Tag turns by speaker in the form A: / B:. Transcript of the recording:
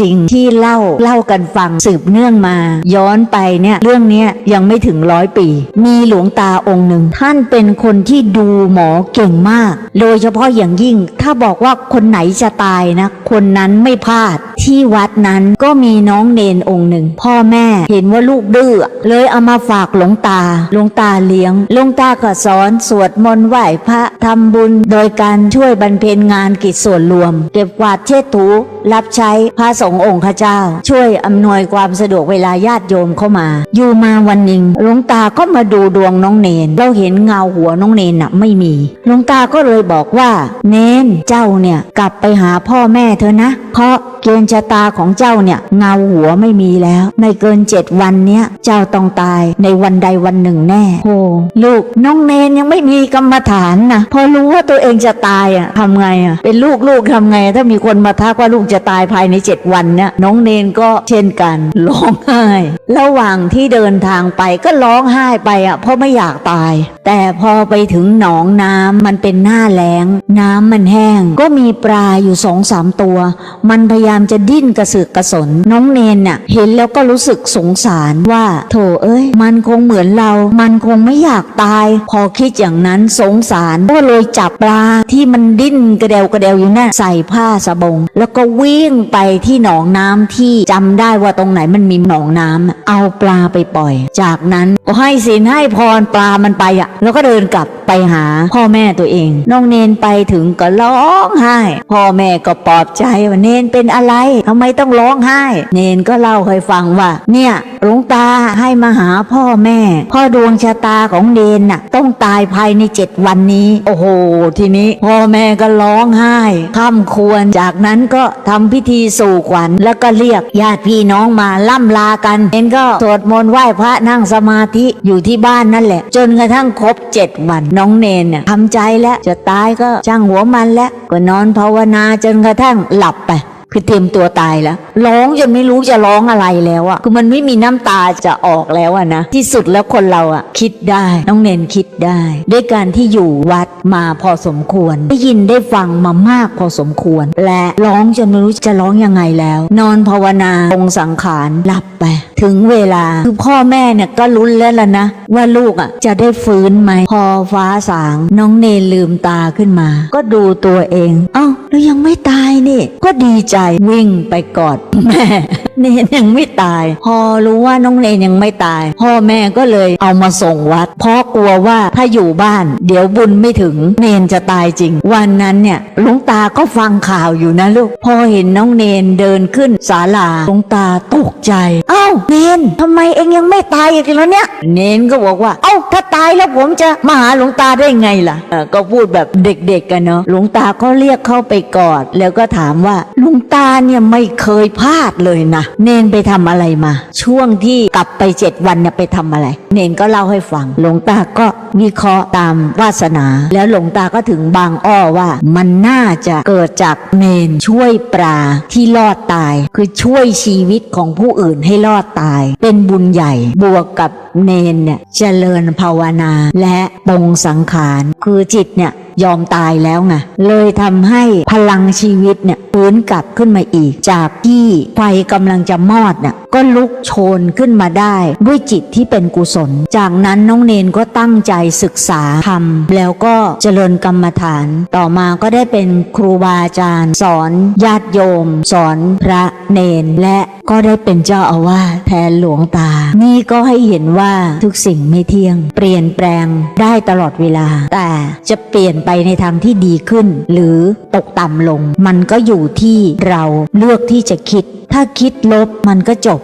A: จริงที่เล่าเล่ากันฟังสืบเนื่องมา ย้อนไปเนี่ยเรื่องนี้ยังไม่ถึงร้อยปี มีหลวงตาองค์หนึ่ง ท่านเป็นคนที่ดูหมอเก่งมาก โดยเฉพาะอย่างยิ่งถ้าบอกว่าคนไหนจะตายนะคนนั้นไม่พลาด ที่วัดนั้นก็มีน้องเนนองค์หนึ่ง พ่อแม่เห็นว่าลูกดื้อเลยเอามาฝากหลวงตาหลวงตาเลี้ยงหลวงตาก็สอนสวดมนต์ไหว้พระทำบุญ โดยการช่วยบรรเพนงานกิจส่วนรวม เก็บกวาดเช็ดถู รับใช้พระสงฆ์องค์ข้าเจ้า ช่วยอำนวยความสะดวกเวลาญาติโยมเข้ามา อยู่มาวันหนึ่งหลวงตาก็มาดูดวงน้องเนน เราเห็นเงาหัวน้องเนนน่ะไม่มีหลวงตาก็เลยบอกว่า เนนเจ้าเนี่ยกลับไปหาพ่อแม่เธอนะ เพราะเกณฑ์ชะตาของเจ้าเนี่ยเงาหัวไม่มีแล้วไม่เกินเจ็ดวันเนี้ยเจ้าต้องตายในวันใดวันหนึ่งแน่โอ้ลูกน้องเนนยังไม่มีกรรมฐานนะพอรู้ว่าตัวเองจะตายอะทำไงอะเป็นลูกลูกทำไง ถ้ามีคนมาทักว่าลูกจะตายภายในเจ็ดวันเนี่ยน้องเนนก็เช่นกันร้องไห้ระหว่างที่เดินทางไปก็ร้องไห้ไปอะเพราะไม่อยากตาย แต่พอไปถึงหนองน้ำมันเป็นหน้าแล้ง น้ำมันแห้ง ก็มีปลาอยู่สองสามตัว มันพยายายามจะดิ้นกระสือกกระสน น้องเนนน่ะเห็นแล้วก็รู้สึกสงสารว่า โถเอ้ย มันคงเหมือนเรา มันคงไม่อยากตาย พอคิดอย่างนั้นสงสารก็เลยจับปลาที่มันดิ้นกระเดวกระเดวอยู่น่ะใส่ผ้าสบง แล้วก็วิ่งไปที่หนองน้ำที่จำได้ว่าตรงไหนมันมีหนองน้ำเอาปลาไปปล่อย จากนั้นก็ให้ศีลให้พรปลามันไปอะ แล้วก็เดินกลับ ไปหาพ่อแม่ตัวเอง น้องเนนไปถึงก็ร้องไห้ พ่อแม่ก็ปลอบใจว่าเนนเป็นอะไรทำไมต้องร้องไห้ เนนก็เล่าให้ฟังว่า เนี่ยหลวงตาให้มาหาพ่อแม่ พ่อดวงชะตาของเนนน่ะ ต้องตายภายในเจ็ดวันนี้ โอ้โห ทีนี้พ่อแม่ก็ร้องไห้ค่ำควรจากนั้นก็ทำพิธีสู่ขวัญแล้วก็เรียกญาติพี่น้องมาล่ำลากันเนนก็สวดมนต์ไหว้พระนั่งสมาธิอยู่ที่บ้านนั่นแหละ จนกระทั่งครบเจ็ดวันน้องเนนเนี่ยทำใจแล้วจะตายก็ช่างหัวมันแล้วก็นอนภาวนาจนกระทั่งหลับไป คือเตรียมตัวตายแล้ว ร้องจนไม่รู้จะร้องอะไรแล้วอะคือมันไม่มีน้ำตาจะออกแล้วอะนะที่สุดแล้วคนเราอะคิดได้น้องเนนคิดได้ ด้วยการที่อยู่วัดมาพอสมควร ได้ยินได้ฟังมามากพอสมควร และร้องจนไม่รู้จะร้องยังไงแล้ว นอนภาวนาองสังขารหลับไปถึงเวลาคือพ่อแม่เนี่ยก็ลุ้นแล้วล่ะนะ ว่าลูกอะจะได้ฟื้นไหมพอฟ้าสาง น้องเนนลืมตาขึ้นมา ก็ดูตัวเอง เอ้าแล้วยังไม่ตายนี่ ก็ดีใจวิ่งไปกอดแม่เนนยังไม่ตาย พอรู้ว่าน้องเนนยังไม่ตาย พ่อแม่ก็เลยเอามาส่งวัด เพราะกลัวว่าถ้าอยู่บ้าน เดี๋ยวบุญไม่ถึงเนนจะตายจริง วันนั้นเนี่ยหลวงตาก็ฟังข่าวอยู่นะลูก พอเห็นน้องเนนเดินขึ้นศาลาหลวงตาตกใจ เอ้าเนนทำไมเองยังไม่ตายอีกแล้วเนี่ย เนนก็บอกว่า เอ้าถ้าายแล้วผมจะมาหาหลวงตาได้ไงล่ะเออก็พูดแบบเด็กๆกันเนาะหลวงตาก็เรียกเข้าไปกอด แล้วก็ถามว่าหลวงตาเนี่ยไม่เคยพลาดเลยนะเนนไปทำอะไรมา ช่วงที่กลับไปเจ็ดวันเนี่ยไปทำอะไร เนนก็เล่าให้ฟังหลวงตาก็วิเคราะห์ตามวาสนา แล้วหลวงตาก็ถึงบางอ้อว่ามันน่าจะเกิดจากเนนช่วยปลาที่รอดตาย คือช่วยชีวิตของผู้อื่นให้รอดตาย เป็นบุญใหญ่บวกกับเนนเนี่ยเจริญภาวนาและปรงสังขารคือจิตเนี่ยยอมตายแล้วไงเลยทำให้พลังชีวิตเนี่ยฟื้นกลับขึ้นมาอีก จากที่ไฟกำลังจะมอดเนี่ยก็ลุกโชนขึ้นมาได้ ด้วยจิตที่เป็นกุศล จากนั้นน้องเนนก็ตั้งใจศึกษาทำแล้วก็เจริญกรรมฐาน ต่อมาก็ได้เป็นครูบาอาจารย์ สอนญาติโยม สอนพระเนนและก็ได้เป็นเจ้าอาวาสแทนหลวงตา นี่ก็ให้เห็นว่าทุกสิ่งไม่เที่ยง เปลี่ยนแปลงได้ตลอดเวลา แต่จะเปลี่ยนไปในทางที่ดีขึ้น หรือตกต่ำลง มันก็อยู่ที่เราเลือกที่จะคิด ถ้าคิดลบมันก็จบ